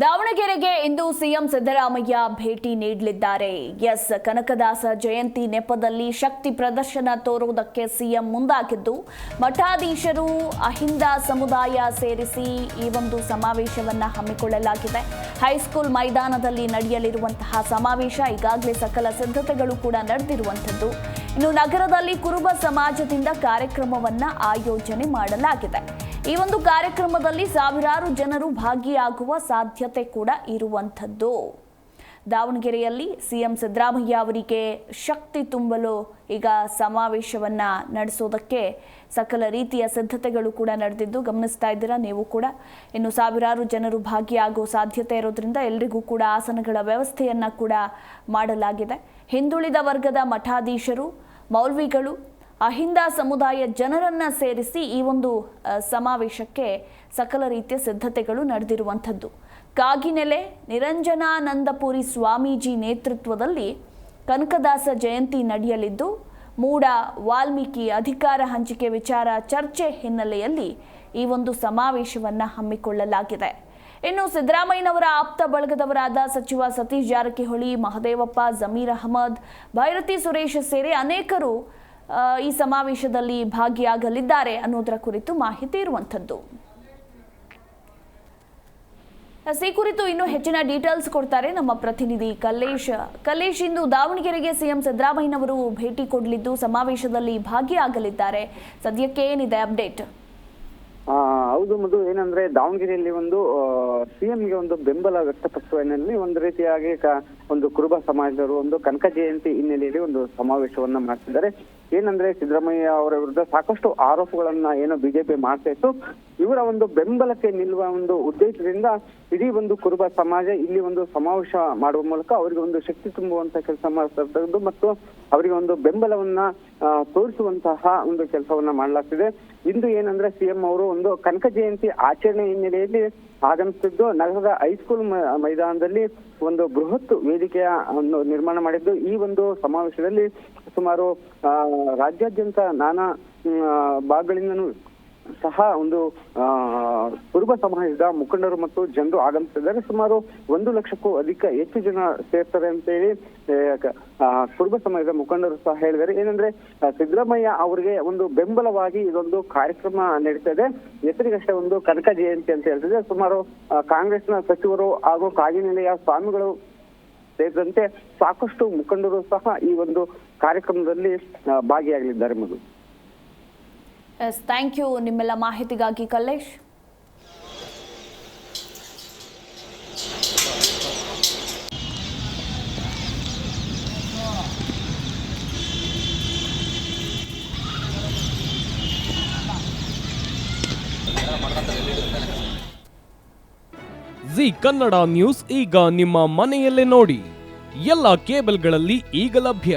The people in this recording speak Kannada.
ದಾವಣಗೆರೆಗೆ ಇಂದು ಸಿಎಂ ಸಿದ್ದರಾಮಯ್ಯ ಭೇಟಿ ನೀಡಲಿದ್ದಾರೆ. ಎಸ್. ಕನಕದಾಸ ಜಯಂತಿ ನೆಪದಲ್ಲಿ ಶಕ್ತಿ ಪ್ರದರ್ಶನ ತೋರುವುದಕ್ಕೆ ಸಿಎಂ ಮುಂದಾಗಿದ್ದು, ಮಠಾಧೀಶರು, ಅಹಿಂದ ಸಮುದಾಯ ಸೇರಿಸಿ ಈ ಒಂದು ಸಮಾವೇಶವನ್ನು ಹಮ್ಮಿಕೊಳ್ಳಲಾಗಿದೆ. ಹೈಸ್ಕೂಲ್ ಮೈದಾನದಲ್ಲಿ ನಡೆಯಲಿರುವಂತಹ ಸಮಾವೇಶ ಈಗಾಗಲೇ ಸಕಲ ಸಿದ್ಧತೆಗಳು ಕೂಡ ನಡೆದಿರುವಂಥದ್ದು. ಇನ್ನು ನಗರದಲ್ಲಿ ಕುರುಬ ಸಮಾಜದಿಂದ ಕಾರ್ಯಕ್ರಮವನ್ನು ಆಯೋಜನೆ ಮಾಡಲಾಗಿದೆ. ಈ ಒಂದು ಕಾರ್ಯಕ್ರಮದಲ್ಲಿ ಸಾವಿರಾರು ಜನರು ಭಾಗಿಯಾಗುವ ಸಾಧ್ಯತೆ ಕೂಡ ಇರುವಂಥದ್ದು. ದಾವಣಗೆರೆಯಲ್ಲಿ ಸಿಎಂ ಸಿದ್ದರಾಮಯ್ಯ ಅವರಿಗೆ ಶಕ್ತಿ ತುಂಬಲು ಈಗ ಸಮಾವೇಶವನ್ನು ನಡೆಸೋದಕ್ಕೆ ಸಕಲ ರೀತಿಯ ಸಿದ್ಧತೆಗಳು ಕೂಡ ನಡೆದಿದ್ದು ಗಮನಿಸ್ತಾ ಇದ್ದೀರಾ? ನೀವು ಕೂಡ ಇನ್ನು ಸಾವಿರಾರು ಜನರು ಭಾಗಿಯಾಗೋ ಸಾಧ್ಯತೆ ಇರೋದ್ರಿಂದ ಎಲ್ರಿಗೂ ಕೂಡ ಆಸನಗಳ ವ್ಯವಸ್ಥೆಯನ್ನ ಕೂಡ ಮಾಡಲಾಗಿದೆ. ಹಿಂದುಳಿದ ವರ್ಗದ ಮಠಾಧೀಶರು, ಮೌಲ್ವಿಗಳು ಅಹಿಂದ ಸಮುದಾಯ ಜನರನ್ನ ಸೇರಿಸಿ ಈ ಒಂದು ಸಮಾವೇಶಕ್ಕೆ ಸಕಲ ರೀತಿಯ ಸಿದ್ಧತೆಗಳು ನಡೆದಿರುವಂಥದ್ದು. ಕಾಗಿನೆಲೆ, ನಿರಂಜನಾನಂದಪುರಿ ಸ್ವಾಮೀಜಿ ನೇತೃತ್ವದಲ್ಲಿ ಕನಕದಾಸ ಜಯಂತಿ ನಡೆಯಲಿದ್ದು, ಮೂಡ ವಾಲ್ಮೀಕಿ ಅಧಿಕಾರ ಹಂಚಿಕೆ ವಿಚಾರ ಚರ್ಚೆ ಹಿನ್ನೆಲೆಯಲ್ಲಿ ಈ ಒಂದು ಸಮಾವೇಶವನ್ನು ಹಮ್ಮಿಕೊಳ್ಳಲಾಗಿದೆ. ಇನ್ನು ಸಿದ್ದರಾಮಯ್ಯನವರ ಆಪ್ತ ಬಳಗದವರಾದ ಸಚಿವ ಸತೀಶ್ ಜಾರಕಿಹೊಳಿ, ಮಹದೇವಪ್ಪ, ಜಮೀರ್ ಅಹಮದ್, ಭೈರತಿ ಸುರೇಶ್ ಸೇರಿ ಅನೇಕರು ಈ ಸಮಾವೇಶದಲ್ಲಿ ಭಾಗಿಯಾಗಲಿದ್ದಾರೆ ಅನ್ನೋದರ ಕುರಿತು ಮಾಹಿತಿ ಇರುವಂಥದ್ದು. ಈ ಕುರಿತು ಇನ್ನೂ ಹೆಚ್ಚಿನ ಡೀಟೇಲ್ಸ್ ಕೊಡ್ತಾರೆ ನಮ್ಮ ಪ್ರತಿನಿಧಿ ಕಲ್ಲೇಶ್. ಕಲ್ಲೇಶ್, ಇಂದು ದಾವಣಗೆರೆಗೆ ಸಿಎಂ ಸಿದ್ದರಾಮಯ್ಯನವರು ಭೇಟಿ ಕೊಡಲಿದ್ದು ಸಮಾವೇಶದಲ್ಲಿ ಭಾಗಿಯಾಗಲಿದ್ದಾರೆ. ಸದ್ಯಕ್ಕೆ ಏನಿದೆ ಅಪ್ಡೇಟ್? ಹೌದು ಮಧು, ಏನಂದ್ರೆ ದಾವಣಗೆರೆಯಲ್ಲಿ ಒಂದು ಸಿಎಂಗೆ ಒಂದು ಬೆಂಬಲ ವ್ಯಕ್ತಪಡಿಸುವ ಹಿನ್ನೆಲೆಯಲ್ಲಿ ಒಂದು ರೀತಿಯಾಗಿ ಒಂದು ಕುರುಬ ಸಮಾಜದವರು, ಒಂದು ಕನಕ ಜಯಂತಿ ಹಿನ್ನೆಲೆಯಲ್ಲಿ ಒಂದು ಸಮಾವೇಶವನ್ನ ಮಾಡ್ತಿದ್ದಾರೆ. ಏನಂದ್ರೆ ಸಿದ್ದರಾಮಯ್ಯ ಅವರ ವಿರುದ್ಧ ಸಾಕಷ್ಟು ಆರೋಪಗಳನ್ನ ಏನೋ ಬಿಜೆಪಿ ಮಾಡ್ತಾ ಇತ್ತು. ಇವರ ಒಂದು ಬೆಂಬಲಕ್ಕೆ ನಿಲ್ಲುವ ಒಂದು ಉದ್ದೇಶದಿಂದ ಇಡೀ ಒಂದು ಕುರುಬ ಸಮಾಜ ಇಲ್ಲಿ ಒಂದು ಸಮಾವೇಶ ಮಾಡುವ ಮೂಲಕ ಅವರಿಗೆ ಒಂದು ಶಕ್ತಿ ತುಂಬುವಂತ ಕೆಲಸ ಮಾಡ್ತಕ್ಕಂಥದ್ದು ಮತ್ತು ಅವರಿಗೆ ಒಂದು ಬೆಂಬಲವನ್ನ ತೋರಿಸುವಂತಹ ಒಂದು ಕೆಲಸವನ್ನ ಮಾಡಲಾಗ್ತಿದೆ. ಇಂದು ಏನಂದ್ರೆ ಸಿಎಂ ಅವರು ಒಂದು ಕನಕ ಜಯಂತಿ ಆಚರಣೆ ಹಿನ್ನೆಲೆಯಲ್ಲಿ ಆಗಮಿಸಿದ್ದು ನಗರದ ಹೈಸ್ಕೂಲ್ ಮೈದಾನದಲ್ಲಿ ಒಂದು ಬೃಹತ್ ವೇದಿಕೆಯ ಒಂದು ನಿರ್ಮಾಣ ಮಾಡಿದ್ದು. ಈ ಒಂದು ಸಮಾವೇಶದಲ್ಲಿ ಸುಮಾರು ರಾಜ್ಯಾದ್ಯಂತ ನಾನಾ ಭಾಗಗಳಿಂದನೂ ಸಹ ಒಂದು ಕುರುಬ ಸಮಾಜದ ಮುಖಂಡರು ಮತ್ತು ಜನರು ಆಗಮಿಸಿದ್ದಾರೆ. ಸುಮಾರು ಒಂದು ಲಕ್ಷಕ್ಕೂ ಅಧಿಕ ಹೆಚ್ಚು ಜನ ಸೇರ್ತಾರೆ ಅಂತ ಹೇಳಿ ಆ, ಕ- ಆ, ಕುರುಬ ಸಮಾಜದ ಮುಖಂಡರು ಸಹ ಹೇಳಿದ್ದಾರೆ. ಏನಂದ್ರೆ ಸಿದ್ದರಾಮಯ್ಯ ಅವರಿಗೆ ಒಂದು ಬೆಂಬಲವಾಗಿ ಇದೊಂದು ಕಾರ್ಯಕ್ರಮ ನಡೀತಾ ಇದೆ. ಹೆಸರಿಗಷ್ಟೇ ಒಂದು ಕನಕ ಜಯಂತಿ ಅಂತ ಹೇಳ್ತಿದೆ ಸುಮಾರು ಕಾಂಗ್ರೆಸ್ನ ಸಚಿವರು ಹಾಗೂ ಕಾಗಿನೆಲೆಯ ಸ್ವಾಮಿಗಳು ಸೇರಿದಂತೆ ಸಾಕಷ್ಟು ಮುಖಂಡರು ಸಹ ಈ ಒಂದು ಕಾರ್ಯಕ್ರಮದಲ್ಲಿ ಭಾಗಿಯಾಗಲಿದ್ದಾರೆ. ಮಧು ಎಸ್ ಥ್ಯಾಂಕ್ ಯು ನಿಮ್ಮೆಲ್ಲ ಮಾಹಿತಿಗಾಗಿ ಕಲ್ಲೇಶ್. ಜಿ ಕನ್ನಡ ನ್ಯೂಸ್ ಈಗ ನಿಮ್ಮ ಮನೆಯಲ್ಲೇ ನೋಡಿ. ಎಲ್ಲ ಕೇಬಲ್ಗಳಲ್ಲಿ ಈಗ ಲಭ್ಯ.